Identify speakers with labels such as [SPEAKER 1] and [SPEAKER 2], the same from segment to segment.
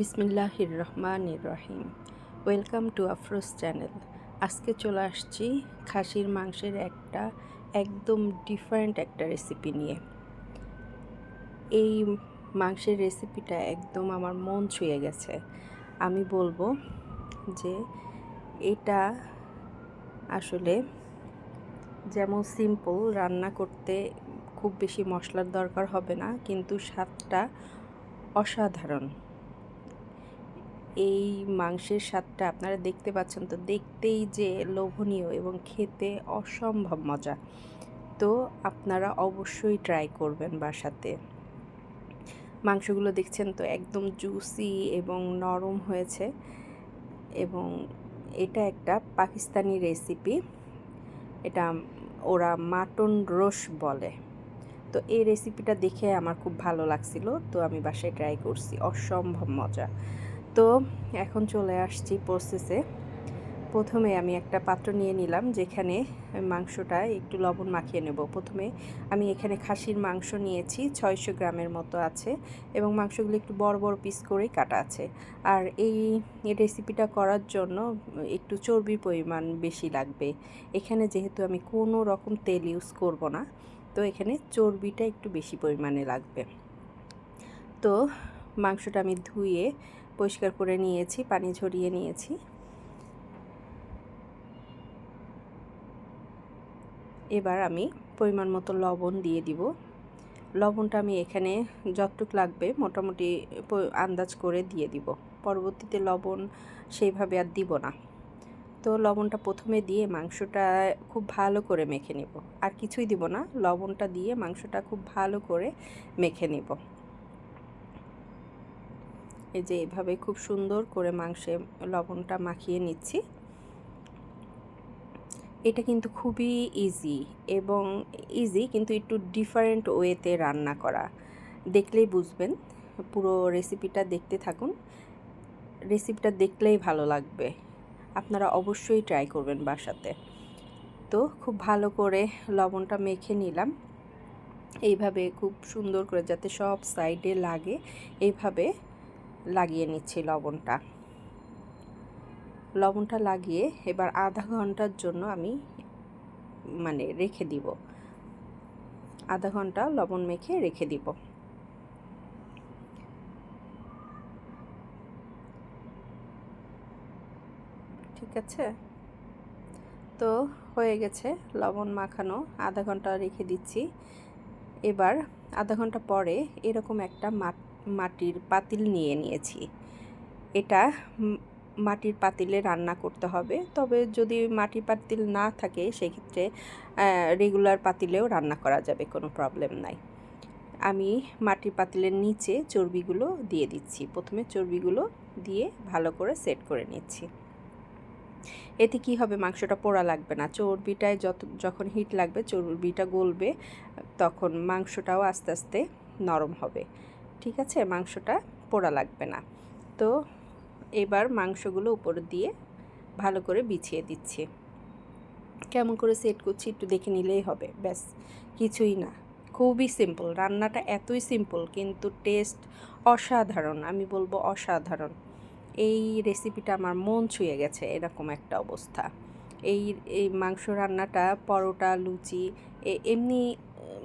[SPEAKER 1] বিসমিল্লাহির রহমানির রহিম। Welcome to Afroz channel. আজকে চলে আসছি খাসির মাংসের একটা একদম ডিফারেন্ট একটা রেসিপি নিয়ে। এই মাংসের রেসিপিটা একদম আমার মন ছুঁয়ে গেছে। আমি বলব যে এটা আসলে যেমন সিম্পল রান্না করতে খুব বেশি মশলার দরকার হবে না, কিন্তু স্বাদটা অসাধারণ। এই মাংসের স্বাদটা আপনারা দেখতে পাচ্ছেন তো দেখতেই যে লোভনীয় এবং খেতে অসম্ভব মজা। তো আপনারা অবশ্যই ট্রাই করবেন বাসাতে। মাংসগুলো দেখছেন তো একদম জুসি এবং নরম হয়েছে এবং এটা একটা পাকিস্তানি রেসিপি এটা ওরা মাটন রোস বলে। তো এই রেসিপিটা দেখে আমার খুব ভালো লাগছিল, তো আমি বাসায় ট্রাই করছি, অসম্ভব মজা। তো এখন চলে আসছি প্রসেসে প্রথমে আমি একটা পাত্র নিয়ে নিলাম, যেখানে মাংসটা একটু লবণ মাখিয়ে নেব। প্রথমে আমি এখানে খাসির মাংস নিয়েছি, ছয়শো গ্রামের মতো আছে এবং মাংসগুলো একটু বড় বড় পিস করেই কাটা আছে। আর এই রেসিপিটা করার জন্য একটু চর্বির পরিমাণ বেশি লাগবে। এখানে যেহেতু আমি কোনো রকম তেল ইউজ করব না, তো এখানে চর্বিটা একটু বেশি পরিমাণে লাগবে। তো মাংসটা আমি ধুয়ে পরিষ্কার করে নিয়েছি, পানি ঝরিয়ে নিয়েছি। এবার আমি পরিমাণ মতো লবণ দিয়ে দিব। লবণটা আমি এখানে যতটুক লাগবে মোটামুটি আন্দাজ করে দিয়ে দিব। পরবর্তীতে লবণ সেইভাবে আর দিব না। তো লবণটা প্রথমে দিয়ে মাংসটা খুব ভালো করে মেখে নেব। আর কিছুই দিব না, লবণটা দিয়ে মাংসটা খুব ভালো করে মেখে নেব। এই যে এভাবে খুব সুন্দর করে মাংসে লবণটা মাখিয়ে নিচ্ছি। এটা কিন্তু খুবই ইজি এবং ইজি কিন্তু একটু ডিফারেন্ট ওয়েতে রান্না করা। দেখলেই বুঝবেন, পুরো রেসিপিটা দেখতে থাকুন। রেসিপিটা দেখলেই ভালো লাগবে। আপনারা অবশ্যই ট্রাই করবেন বাসাতে। তো খুব ভালো করে লবণটা মেখে নিলাম। এইভাবে খুব সুন্দর করে যাতে সব সাইডে লাগে, এইভাবে লাগিয়ে নিচ্ছি লবণটা। লবণটা লাগিয়ে এবার আধা ঘণ্টার জন্য আমি মানে রেখে দিব। আধা ঘণ্টা লবণ মেখে রেখে দিব। ঠিক আছে? তো হয়ে গেছে লবণ মাখানো, আধা ঘণ্টা রেখে দিচ্ছি। এবার আধা ঘণ্টা পরে এরকম একটা মাটির পাতিল নিয়ে নিয়েছি। এটা মাটির পাতিলে রান্না করতে হবে। তবে যদি মাটির পাতিল না থাকে, সেক্ষেত্রে রেগুলার পাতিলেও রান্না করা যাবে, কোনো প্রবলেম নাই। আমি মাটির পাতিলের নিচে চর্বিগুলো দিয়ে দিচ্ছি। প্রথমে চর্বিগুলো দিয়ে ভালো করে সেট করে নিচ্ছি। এতে কি হবে? মাংসটা পোড়া লাগবে না। চর্বিটায় যত, যখন হিট লাগবে, চর্বিটা গলবে, তখন মাংসটাও আস্তে আস্তে নরম হবে। ঠিক আছে, মাংসটা পোড়া লাগবে না। তো এবার মাংসগুলো উপর দিয়ে ভালো করে বিছিয়ে দিচ্ছি। কেমন করে সেট করছি একটু দেখে নিলেই হবে, ব্যাস, কিছুই না। খুবই সিম্পল রান্নাটা এতই সিম্পল কিন্তু টেস্ট অসাধারণ, আমি বলব অসাধারণ। এই রেসিপিটা আমার মন ছুঁয়ে গেছে এরকম একটা অবস্থা। এই এই মাংস রান্নাটা, পরোটা, লুচি এমনি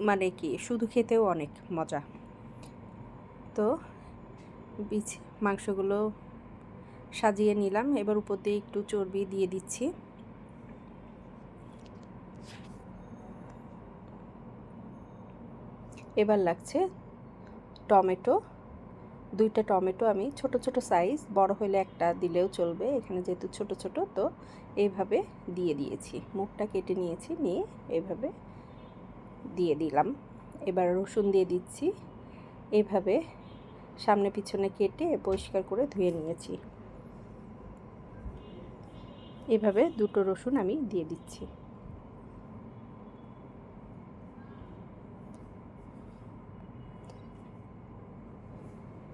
[SPEAKER 1] মানে কি, শুধু খেতেও অনেক মজা। তো বিছ মাংসগুলো সাজিয়ে নিলাম। এবার উপর দিয়ে একটু চর্বি দিয়ে দিচ্ছি। এবার লাগছে টমেটো। দুইটা টমেটো আমি ছোট ছোট সাইজ, বড় হলে একটা দিলেও চলবে, এখানে যেহেতু ছোট ছোট, তো এইভাবে দিয়ে দিয়েছি। মুখটা কেটে নিয়েছি, নিয়ে এইভাবে দিয়ে দিলাম। এবার রসুন দিয়ে দিচ্ছি। এভাবে সামনে পিছনে কেটে পরিষ্কার করে ধুয়ে নিয়েছি। এভাবে দুটো রসুন আমি দিয়ে দিচ্ছি।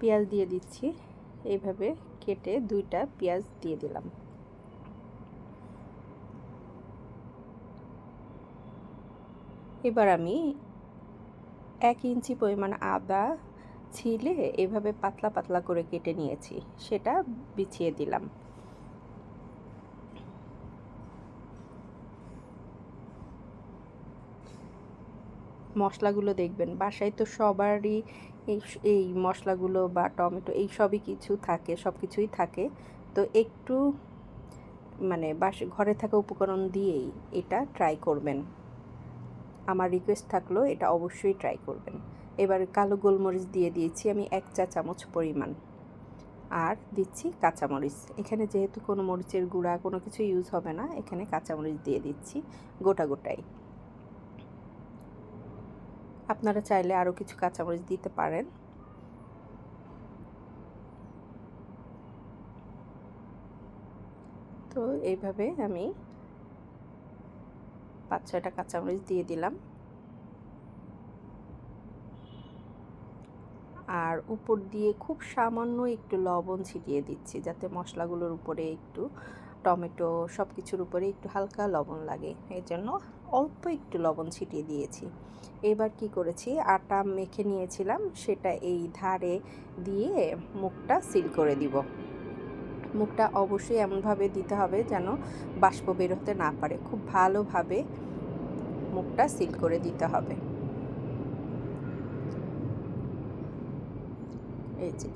[SPEAKER 1] পেঁয়াজ দিয়ে দিচ্ছি। এইভাবে কেটে দুইটা পেঁয়াজ দিয়ে দিলাম। এবার আমি এক ইঞ্চি পরিমাণ আদা ছিলে এভাবে পাতলা পাতলা করে কেটে নিয়েছি, সেটা বিছিয়ে দিলাম। মশলাগুলো দেখবেন, বাসায় তো সবারই এই এই মশলাগুলো বা টমেটো এই সবই কিছু থাকে, সব কিছুই থাকে। তো একটু মানে বাস, ঘরে থাকা উপকরণ দিয়েই এটা ট্রাই করবেন। আমার রিকোয়েস্ট থাকল এটা অবশ্যই ট্রাই করবেন। এবার কালো গোলমরিচ দিয়ে দিয়েছি আমি এক চা চামচ পরিমাণ। আর দিচ্ছি কাঁচামরিচ। এখানে যেহেতু কোনো মরিচের গুঁড়া, কোনো কিছু ইউজ হবে না, এখানে কাঁচামরিচ দিয়ে দিচ্ছি গোটা গোটাই। আপনারা চাইলে আরও কিছু কাঁচামরিচ দিতে পারেন। তো এইভাবে আমি পাঁচ ছয়টা কাঁচামরিচ দিয়ে দিলাম। আর উপর দিয়ে খুব সামান্য একটু লবণ ছিটিয়ে দিচ্ছি যাতে মশলাগুলোর উপরে একটু টমেটো সব কিছুর উপরে একটু হালকা লবণ লাগে। এই জন্য অল্প একটু লবণ ছিটিয়ে দিয়েছি। এবার কি করেছি? আটা মেখে নিয়েছিলাম, সেটা এই ধারে দিয়ে মুখটা সিল করে দিব। মুখটা অবশ্যই এমনভাবে দিতে হবে যেন বাষ্প বেরোতে না পারে। খুব ভালোভাবে মুখটা সিল করে দিতে হবে এই যে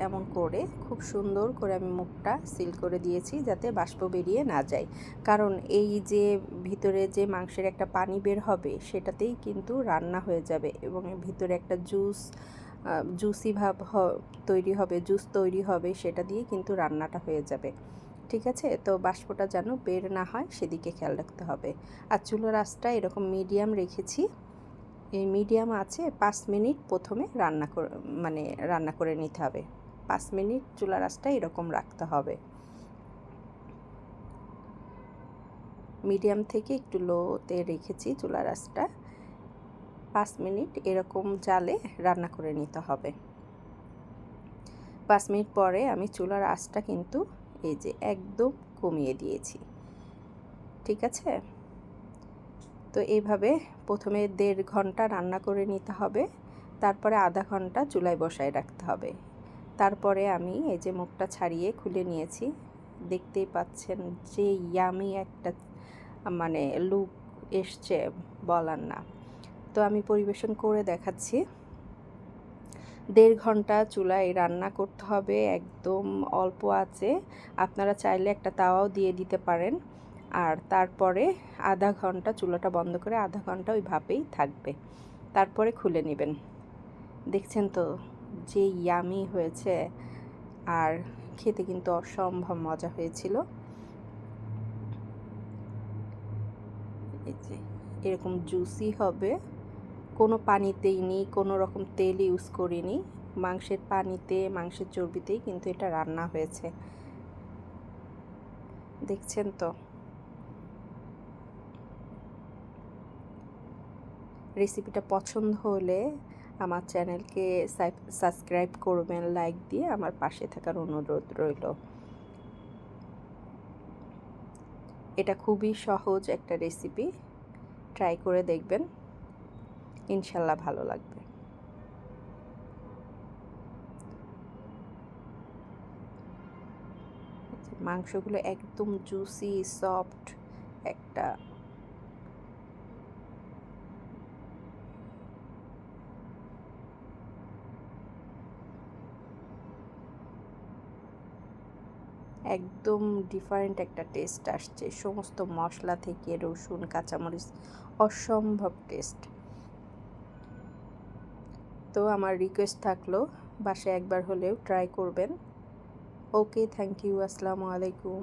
[SPEAKER 1] এমন করে খুব সুন্দর করে আমি মুখটা সিল করে দিয়েছি যাতে বাষ্প বেরিয়ে না যায়। কারণ এই যে ভিতরে যে মাংসের একটা পানি বের হবে সেটাতেই কিন্তু রান্না হয়ে যাবে এবং ভিতরে একটা জুস জুসি ভাব তৈরি হবে জুস তৈরি হবে সেটা দিয়ে কিন্তু রান্নাটা হয়ে যাবে। ঠিক আছে? তো বাষ্পটা যেন বের না হয় সেদিকে খেয়াল রাখতে হবে। আর চুলোর আঁচটা এরকম মিডিয়াম রেখেছি। এই মিডিয়াম আছে, পাঁচ মিনিট প্রথমে রান্না করে মানে রান্না করে নিতে হবে। পাঁচ মিনিট চুলার আঁচটা এরকম রাখতে হবে। মিডিয়াম থেকে একটু লোতে রেখেছি চুলার আঁচটা পাঁচ মিনিট এরকম জালে রান্না করে নিতে হবে। পাঁচ মিনিট পরে আমি চুলার আঁচটা কিন্তু এই যে একদম কমিয়ে দিয়েছি। ঠিক আছে? তো এইভাবে প্রথমে দেড় ঘণ্টা রান্না করে নিতে হবে। তারপরে আধা ঘণ্টা চুলায় বসায় রাখতে হবে। তারপরে আমি এই যে মুখটা ছাড়িয়ে খুলে নিয়েছি। দেখতেই পাচ্ছেন যে ইয়ামি একটা মানে লুক এসছে বলার না। তো আমি পরিবেশন করে দেখাচ্ছি। দেড় ঘণ্টা চুলায় রান্না করতে হবে, একদম অল্প আছে। আপনারা চাইলে একটা তাওয়াও দিয়ে দিতে পারেন। আর তারপরে আধা ঘণ্টা চুলাটা বন্ধ করে আধা ঘণ্টা ওই ভাবেই থাকবে। তারপরে খুলে নেবেন। দেখছেন তো যে ইয়ামি হয়েছে আর খেতে কিন্তু অসম্ভব মজা হয়েছিল। এরকম জুসি হবে। কোনো পানিতেই নি, কোনো রকম তেল ইউজ করিনি। মাংসের পানিতে, মাংসের চর্বিতেই কিন্তু এটা রান্না হয়েছে। দেখছেন তো রেসিপিটা পছন্দ হলে আমার চ্যানেলকে সাবস্ক্রাইব করবেন, লাইক দিয়ে আমার পাশে থাকার অনুরোধ রইল। এটা খুবই সহজ একটা রেসিপি, ট্রাই করে দেখবেন, ইনশাল্লাহ ভালো লাগবে। মাংসগুলো একদম জুসি সফট একটা একদম ডিফারেন্ট একটা টেস্ট আসছে। সমস্ত মশলা থেকে রসুন, কাঁচামরিচ, অসম্ভব টেস্ট তো আমার রিকোয়েস্ট থাকল, বাসায় একবার হলেও ট্রাই করবেন। ওকে থ্যাংক ইউ আসসালামু আলাইকুম।